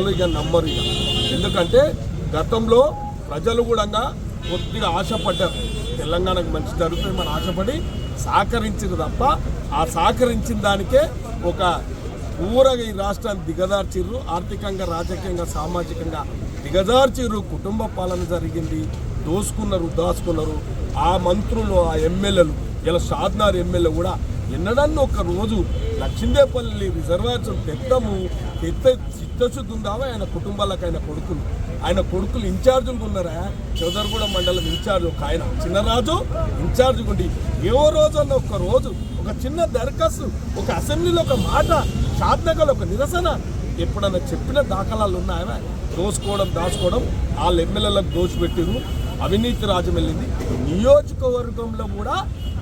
ఇక నమ్మరు ఇక. ఎందుకంటే గతంలో ప్రజలు కూడా కొద్దిగా ఆశపడ్డారు. తెలంగాణకు మంచి జరుగుతుంది మనం ఆశపడి సహకరించింది తప్ప ఆ సహకరించిన దానికే ఒక ఊరగా ఈ రాష్ట్రాన్ని దిగదార్చిర్రు ఆర్థికంగా రాజకీయంగా సామాజికంగా దిగజార్చిర్రు. కుటుంబ పాలన జరిగింది. దోసుకున్నారు దాచుకున్నారు ఆ మంత్రులు ఆ ఎమ్మెల్యేలు ఇలా షాద్నార్ ఎమ్మెల్యే కూడా ఎన్నడన్న ఒక రోజు లక్ష్మీదేపల్లి రిజర్వాయర్స్ పెద్దము పెద్ద చిత్తశుద్ధి ఉందావా ఆయన కుటుంబాలకు ఆయన కొడుకులు. ఆయన కొడుకులు ఇన్ఛార్జులు ఉన్నారా? చౌదరగూడ మండలం ఇన్ఛార్జ్ ఒక ఆయన. చిన్నరాజు ఇన్ఛార్జ్ ఉండి రోజు అన్న ఒక రోజు ఒక చిన్న దరఖాస్తు ఒక అసెంబ్లీలో ఒక మాట షాద్నగర్లో ఒక నిరసన ఎప్పుడన్నా చెప్పిన దాఖలాలు ఉన్నాయా దోసుకోవడం దాచుకోవడం వాళ్ళ ఎమ్మెల్యేలకు దోచిపెట్టిరు అవినీతి రాజ్యం వెళ్ళింది. నియోజకవర్గంలో కూడా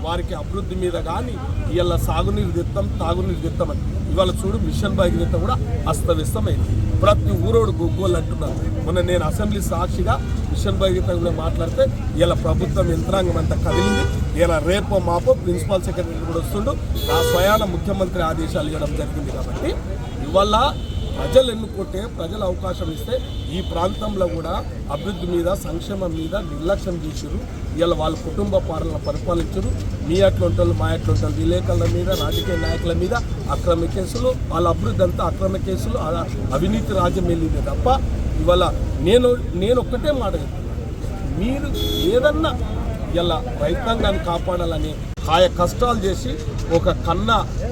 వారికి అభివృద్ధి మీద కానీ ఇవాళ సాగునీరు తెత్తాం తాగునీరు తెత్తామని ఇవాళ చూడు మిషన్ భగీరథ కూడా అస్తవ్యస్తమైంది. ప్రతి ఊరోడు గొగ్గోలు అంటున్నారు. మొన్న నేను అసెంబ్లీ సాక్షిగా మిషన్ భగీరథ గురించి మాట్లాడితే ఇలా ప్రభుత్వం యంత్రాంగం అంతా కదిలింది. ఇలా రేపో మాపో ప్రిన్సిపాల్ సెక్రటరీ కూడా వస్తుండు. ఆ స్వయాన ముఖ్యమంత్రి ఆదేశాలు ఇవ్వడం జరిగింది కాబట్టి ఇవాళ ప్రజలు ఎన్నుకుంటే ప్రజలు అవకాశం ఇస్తే ఈ ప్రాంతంలో కూడా అభివృద్ధి మీద సంక్షేమం మీద నిర్లక్ష్యం చేసారు ఇవాళ వాళ్ళ కుటుంబ పాలన పరిపాలించారు మీ అట్లుంటారు మా అట్లుంటారు విలేకరుల మీద రాజకీయ నాయకుల మీద అక్రమ కేసులు వాళ్ళ అభివృద్ధి అంతా అక్రమ కేసులు అలా అవినీతి రాజ్యం వెళ్ళింది తప్ప ఇవాళ నేను నేను ఒక్కటే మాట మీరు ఏదన్నా ఇలా రైతాంగాన్ని కాపాడాలని కాయ కష్టాలు చేసి ఒక కన్న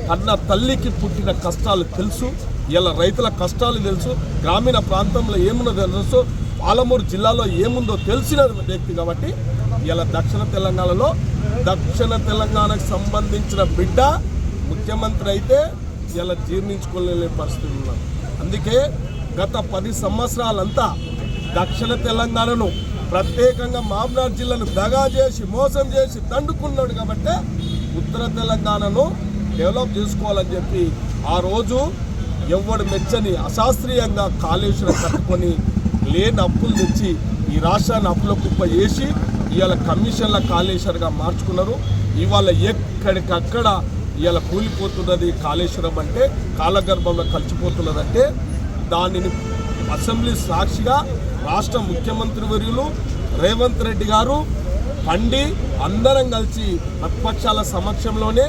కన్న తల్లికి పుట్టిన కష్టాలు తెలుసు. ఇలా రైతుల కష్టాలు తెలుసు గ్రామీణ ప్రాంతంలో ఏమున్నదో తెలుసు పాలమూరు జిల్లాలో ఏముందో తెలిసిన వ్యక్తి కాబట్టి ఇలా దక్షిణ తెలంగాణలో దక్షిణ తెలంగాణకు సంబంధించిన బిడ్డ ముఖ్యమంత్రి అయితే ఇలా జీర్ణించుకోలేని పరిస్థితి ఉన్నారు అందుకే గత పది సంవత్సరాలంతా దక్షిణ తెలంగాణను ప్రత్యేకంగా మామ్నార్ జిల్లాను దగా చేసి మోసం చేసి తండుకున్నాడు కాబట్టి ఉత్తర తెలంగాణను డెవలప్ చేసుకోవాలని చెప్పి ఆ రోజు ఎవడు మెచ్చని అశాస్త్రీయంగా కాళేశ్వరం కట్టుకొని లేని అప్పులు తెచ్చి ఈ రాష్ట్రాన్ని అప్పుల కుప్ప చేసి ఇవాళ కమిషన్ల కాళేశ్వరంగా మార్చుకున్నారు. ఇవాళ ఎక్కడికక్కడ ఇవాళ కూలిపోతున్నది కాళేశ్వరం అంటే కాలగర్భంలో కలిసిపోతున్నదంటే దానిని అసెంబ్లీ సాక్షిగా రాష్ట్ర ముఖ్యమంత్రి వర్యులు రేవంత్ రెడ్డి గారు పండి అందరం కలిసి ప్రతిపక్షాల సమక్షంలోనే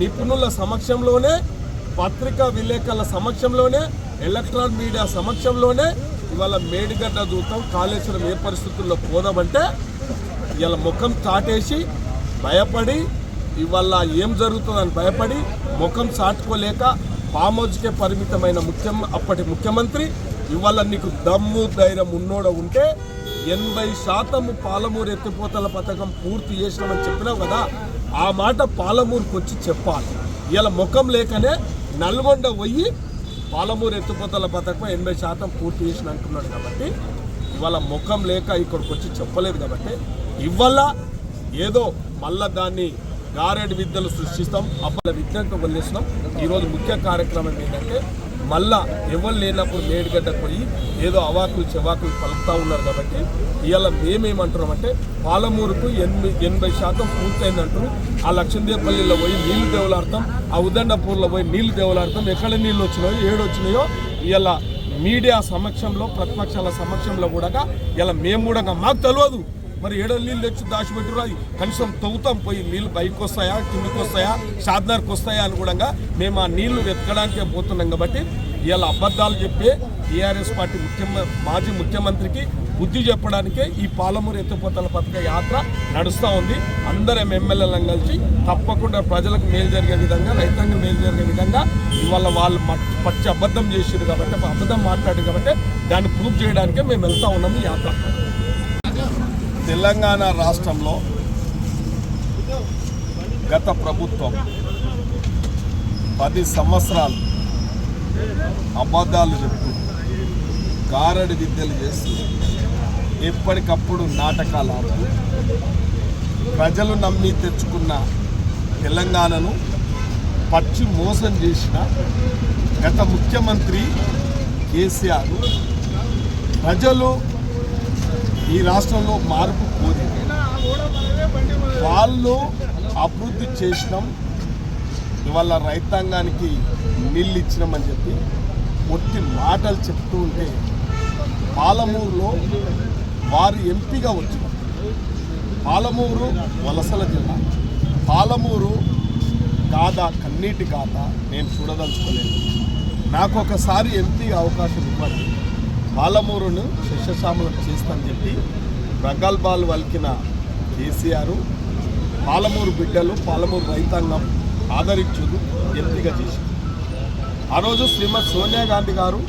నిపుణుల సమక్షంలోనే పత్రికా విలేకరుల సమక్షంలోనే ఎలక్ట్రానిక్ మీడియా సమక్షంలోనే ఇవాళ మేడిగడ్డ దూతం కాళేశ్వరం ఏ పరిస్థితుల్లో పోదామంటే ఇవాళ ముఖం చాటేసి భయపడి ఇవాళ ఏం జరుగుతుందని భయపడి ముఖం చాటుకోలేక పామోజ్కే పరిమితమైన ముఖ్యం అప్పటి ముఖ్యమంత్రి ఇవాళ నీకు దమ్ము ధైర్యం ఉన్నోడ ఉంటే ఎనభై శాతము పాలమూరు ఎత్తిపోతల పథకం పూర్తి చేసినామని చెప్పినావు కదా ఆ మాట పాలమూరుకు వచ్చి చెప్పాలి. ఇలా ముఖం లేకనే నల్గొండ పోయి పాలమూరు ఎత్తిపోతల పథకం ఎనభై శాతం పూర్తి చేసిన అంటున్నాడు కాబట్టి ఇవాళ ముఖం లేక ఇక్కడికి వచ్చి చెప్పలేదు కాబట్టి ఇవాళ ఏదో మళ్ళా దాన్ని గారెడి విద్యలు సృష్టిస్తాం అప్పల విద్యకు వదిలేస్తున్నాం ఈరోజు ముఖ్య కార్యక్రమం ఏంటంటే మళ్ళా ఎవరు లేనప్పుడు మేడిగడ్డకు పోయి ఏదో అవాకులు చెవాకులు పలుకుతూ ఉన్నారు కాబట్టి ఇవాళ మేమేమంటున్నామంటే పాలమూరుకు ఎనభై ఎనభై శాతం పూర్తయిందంటారు. ఆ లక్ష్మీదేవపల్లిలో పోయి నీళ్ళు దేవులాడతాం ఆ ఉదండపూర్లో పోయి నీళ్ళు దేవులాడతాం ఎక్కడ నీళ్ళు వచ్చినాయో ఏడు వచ్చినాయో మీడియా సమక్షంలో ప్రతిపక్షాల సమక్షంలో కూడా ఇలా మేము కూడా మాకు తెలియదు. మరి ఏడో నీళ్ళు తెచ్చి దాచిపెట్టురు అది కనీసం తవ్వుతాం. పోయి నీళ్ళు బయటకు వస్తాయా కిందికి వస్తాయా షాద్నార్కి వస్తాయా అని కూడా మేము ఆ నీళ్ళు వెతకడానికే పోతున్నాం కాబట్టి ఇలా అబద్ధాలు చెప్పే టీఆర్ఎస్ పార్టీ ముఖ్యమ మాజీ ముఖ్యమంత్రికి బుద్ధి చెప్పడానికే ఈ పాలమూరు ఎత్తిపోతల పథక యాత్ర నడుస్తూ ఉంది. అందరం ఎమ్మెల్యేలను కలిసి తప్పకుండా ప్రజలకు మేలు జరిగే విధంగా రైతాంగం మేలు జరిగే విధంగా ఇవాళ వాళ్ళు పచ్చి అబద్ధం చేసారు కాబట్టి అబద్ధం మాట్లాడారు కాబట్టి దాన్ని ప్రూవ్ చేయడానికే మేము వెళ్తా ఉన్నాము ఈ యాత్ర. తెలంగాణ రాష్ట్రంలో గత ప్రభుత్వం పది సంవత్సరాలు అబద్ధాలు చెప్తూ కారడి విద్యలు చేస్తూ ఎప్పటికప్పుడు నాటకాలు ఆడుతూ ప్రజలు నమ్మి తెచ్చుకున్న తెలంగాణను పచ్చి మోసం చేసిన గత ముఖ్యమంత్రి కేసీఆర్ ప్రజలు ఈ రాష్ట్రంలో మార్పు కోరి వాళ్ళు అభివృద్ధి చేసినాం ఇవాళ రైతాంగానికి నీళ్ళు ఇచ్చినామని చెప్పి ఒట్టి మాటలు చెప్తూ ఉంటే పాలమూరులో వారు ఎంపీగా వచ్చిన పాలమూరు వలసల జిల్లా. పాలమూరు కాదా కన్నీటి కాదా నేను చూడదలుచుకోలేదు. నాకు ఒకసారి ఎంపీ అవకాశం ఇవ్వండి. పాలమూరును శిష్యశామలం చేస్తానని చెప్పి ప్రగల్భాలు వలికిన కేసీఆర్ పాలమూరు బిడ్డలు పాలమూరు రైతాంగం ఆదరించుడు ఎంపిక చేసింది ఆ రోజు శ్రీమతి సోనియా గాంధీ గారు